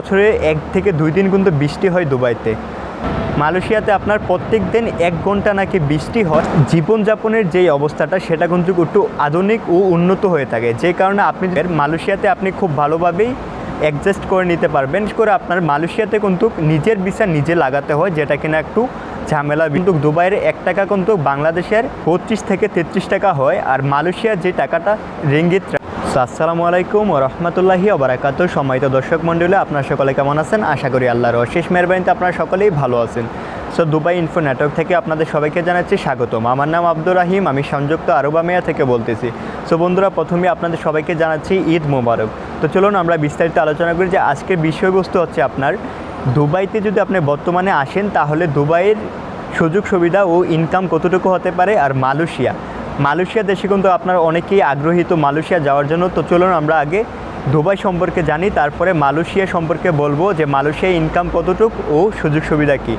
বছরে এক থেকে দুই দিন কিন্তু বৃষ্টি হয় দুবাইতে। মালয়েশিয়াতে আপনার প্রত্যেক দিন এক ঘণ্টা নাকি বৃষ্টি হয়। জীবনযাপনের যেই অবস্থাটা, সেটা কিন্তু একটু আধুনিক ও উন্নত হয়ে থাকে। যে কারণে আপনি মালয়েশিয়াতে আপনি খুব ভালোভাবেই অ্যাডজাস্ট করে নিতে পারবেন। করে আপনার মালয়েশিয়াতে কিন্তু নিজের ভিসা নিজে লাগাতে হয়, যেটা কিনা একটু ঝামেলা। কিন্তু দুবাইয়ের এক টাকা কিন্তু বাংলাদেশের পঁচিশ থেকে তেত্রিশ টাকা হয়। আর মালয়েশিয়ার যে টাকাটা রিঙ্গিত আসসালামু আলাইকুম ও রহমতুল্লাহি ওবরাকাত সম্মানিত দর্শক মণ্ডলী, আপনারা সকলে কেমন আছেন? আশা করি আল্লাহর অশেষ মেহরবানিতে আপনারা সকলেই ভালো আছেন। সো দুবাই ইনফো নেটওয়ার্ক থেকে আপনাদের সবাইকে জানাচ্ছি স্বাগতম। আমার নাম আব্দুর রাহিম, আমি সংযুক্ত আরব আমিয়া থেকে বলতেছি। সো বন্ধুরা প্রথমে আপনাদের সবাইকে জানাচ্ছি ঈদ মোবারক। তো চলুন আমরা বিস্তারিত আলোচনা করি যে আজকের বিষয়বস্তু হচ্ছে আপনার, দুবাইতে যদি আপনি বর্তমানে আসেন, তাহলে দুবাইয়ের সুযোগ সুবিধা ও ইনকাম কতটুকু হতে পারে আর মালয়েশিয়া? মালয়েশিয়া দেশে কিন্তু আপনার অনেকেই আগ্রহী। তো মালয়েশিয়া যাওয়ার জন্য তো চলুন আমরা আগে দুবাই সম্পর্কে জানি, তারপরে মালয়েশিয়া সম্পর্কে বলব যে মালয়েশিয়া ইনকাম কতটুকু ও সুযোগ সুবিধা কী।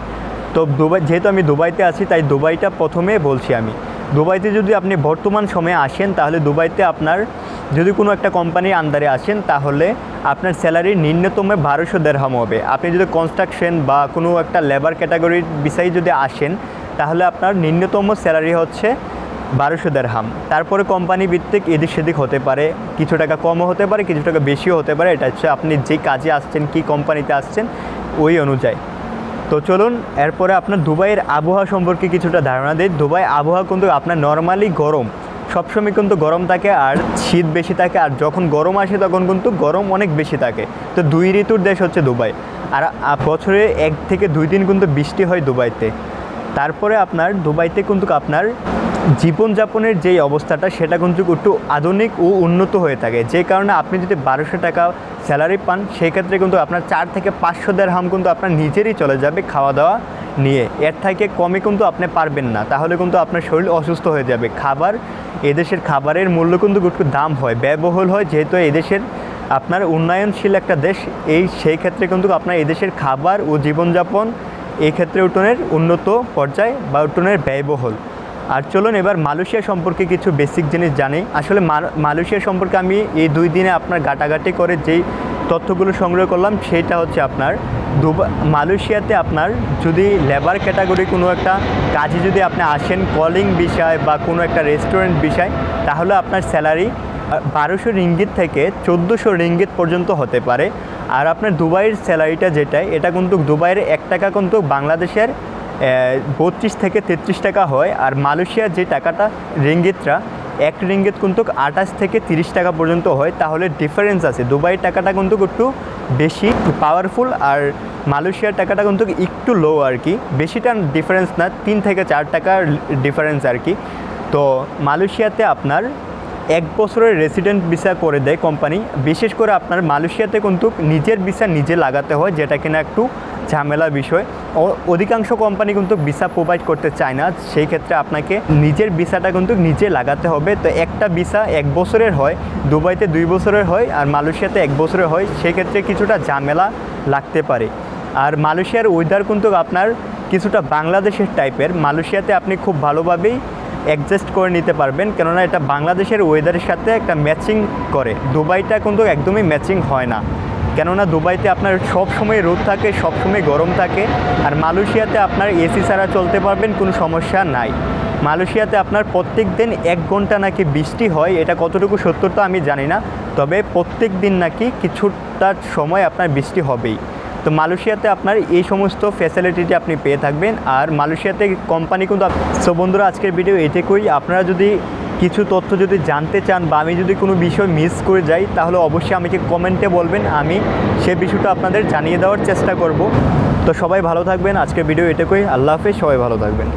তো দুবাই, যেহেতু আমি দুবাইতে আছি, তাই দুবাইটা প্রথমে বলছি আমি। দুবাইতে যদি আপনি বর্তমান সময়ে আসেন, তাহলে দুবাইতে আপনার যদি কোনো একটা কোম্পানির আন্ডারে আসেন, তাহলে আপনার স্যালারি নিম্নতম বারোশো দেড়হাম হবে। আপনি যদি কনস্ট্রাকশন বা কোনো একটা লেবার ক্যাটাগরির বিষয়ে যদি আসেন, তাহলে আপনার নিম্নতম স্যালারি হচ্ছে বারোশো দেড়হাম। তারপরে কোম্পানি ভিত্তিক এদিক সেদিক হতে পারে, কিছু টাকা কমও হতে পারে, কিছু টাকা বেশিও হতে পারে। এটা হচ্ছে আপনি যে কাজে আসছেন, কি কোম্পানিতে আসছেন, ওই অনুযায়ী। তো চলুন, এরপরে আপনার দুবাইয়ের আবহাওয়া সম্পর্কে কিছুটা ধারণা দিই। দুবাই আবহাওয়া কিন্তু আপনার নর্মালি গরম। সবসময় কিন্তু গরম থাকে আর শীত বেশি থাকে আর যখন গরম আসে তখন কিন্তু গরম অনেক বেশি থাকে। তো দুই ঋতুর দেশ হচ্ছে দুবাই। আর বছরে এক থেকে দুই দিন কিন্তু বৃষ্টি হয় দুবাইতে। তারপরে আপনার দুবাইতে কিন্তু আপনার জীবনযাপনের যেই অবস্থাটা, সেটা কিন্তু একটু আধুনিক ও উন্নত হয়ে থাকে। যে কারণে আপনি যদি বারোশো টাকা স্যালারি পান, সেই ক্ষেত্রে কিন্তু আপনার চার থেকে পাঁচশো দেড় হাম কিন্তু আপনার নিজেরই চলে যাবে খাওয়া দাওয়া নিয়ে। এর থেকে কমে কিন্তু আপনি পারবেন না। তাহলে কিন্তু আপনার শরীর অসুস্থ হয়ে যাবে। খাবার, এদেশের খাবারের মূল্য কিন্তু একটু দাম হয়, ব্যয়বহুল হয়। যেহেতু এদেশের আপনার উন্নয়নশীল একটা দেশ, এই সেই ক্ষেত্রে কিন্তু আপনার এদেশের খাবার ও জীবনযাপন এই ক্ষেত্রে উঠোনের উন্নত পর্যায়ে বা উঠোনের ব্যয়বহুল। আর চলুন এবার মালয়েশিয়া সম্পর্কে কিছু বেসিক জিনিস জানি। আসলে মাল- মালয়েশিয়া সম্পর্কে আমি এই দুই দিনে আপনার গাটাগাটি করে যেই তথ্যগুলো সংগ্রহ করলাম সেটা হচ্ছে আপনার। দুবাই মালয়েশিয়াতে আপনার যদি লেবার ক্যাটাগরি কোনো একটা কাজে যদি আপনি আসেন কলিং বিষয় বা কোনো একটা রেস্টুরেন্ট বিষয়, তাহলে আপনার স্যালারি বারোশো রিঙ্গিত থেকে চোদ্দোশো রিঙ্গিত পর্যন্ত হতে পারে। আর আপনার দুবাইয়ের স্যালারিটা যেটা এটা কিন্তু দুবাইয়ের এক টাকা কিন্তু বাংলাদেশের বত্রিশ থেকে তেত্রিশ টাকা হয়। আর মালয়েশিয়ার যে টাকাটা, রিঙ্গিতরা, এক রিঙ্গিত কিন্তু আঠাশ থেকে তিরিশ টাকা পর্যন্ত হয়। তাহলে ডিফারেন্স আছে। দুবাইয়ের টাকাটা কিন্তু একটু বেশি পাওয়ারফুল আর মালয়েশিয়ার টাকাটা কিন্তু একটু লো আর কি। বেশিটা ডিফারেন্স না, তিন থেকে চার টাকার ডিফারেন্স আর কি। তো মালয়েশিয়াতে আপনার এক বছরের রেসিডেন্ট ভিসা করে দেয় কোম্পানি বিশেষ করে আপনার মালয়েশিয়াতে কিন্তু নিজের ভিসা নিজে লাগাতে হয়, যেটা কিনা একটু ঝামেলা বিষয়। অধিকাংশ কোম্পানি কিন্তু ভিসা প্রোভাইড করতে চায় না। সেই ক্ষেত্রে আপনাকে নিজের ভিসাটা কিন্তু নিজে লাগাতে হবে। তো একটা ভিসা এক বছরের হয়, দুবাইতে দুই বছরের হয় আর মালয়েশিয়াতে এক বছরের হয় সেক্ষেত্রে কিছুটা ঝামেলা লাগতে পারে। আর মালয়েশিয়ার ওয়েদার কিন্তু আপনার কিছুটা বাংলাদেশের টাইপের মালয়েশিয়াতে আপনি খুব ভালোভাবেই অ্যাডজাস্ট করে নিতে পারবেন। কেননা এটা বাংলাদেশের ওয়েদারের সাথে একটা ম্যাচিং করে। দুবাইটা কিন্তু একদমই ম্যাচিং হয় না। কেননা দুবাইতে আপনার সব সময় রোদ থাকে, সব সময় গরম থাকে। আর মালয়েশিয়াতে আপনার এসি ছাড়া চলতে পারবেন, কোনো সমস্যা নাই। মালয়েশিয়াতে আপনার প্রত্যেক দিন এক ঘণ্টা নাকি বৃষ্টি হয়, এটা কতটুকু সত্যতা আমি জানি না। তবে প্রত্যেক দিন নাকি কিছুটা সময় আপনার বৃষ্টি হবেই। তো মালয়েশিয়াতে আপনার এই সমস্ত ফ্যাসিলিটিটি আপনি পেয়ে থাকবেন। আর মালয়েশিয়াতে কোম্পানি কিন্তু সো বন্ধুরা, আজকের ভিডিও এটুকুই আপনারা যদি কিছু তথ্য যদি জানতে চান বা আমি যদি কোনো বিষয় মিস করে যাই, তাহলে অবশ্যই আমাকে কমেন্টে বলবেন। আমি সে বিষয়টা আপনাদের জানিয়ে দেওয়ার চেষ্টা করব। তো সবাই ভালো থাকবেন। আজকের ভিডিও এটুকুই আল্লাহ হাফেজ। সবাই ভালো থাকবেন।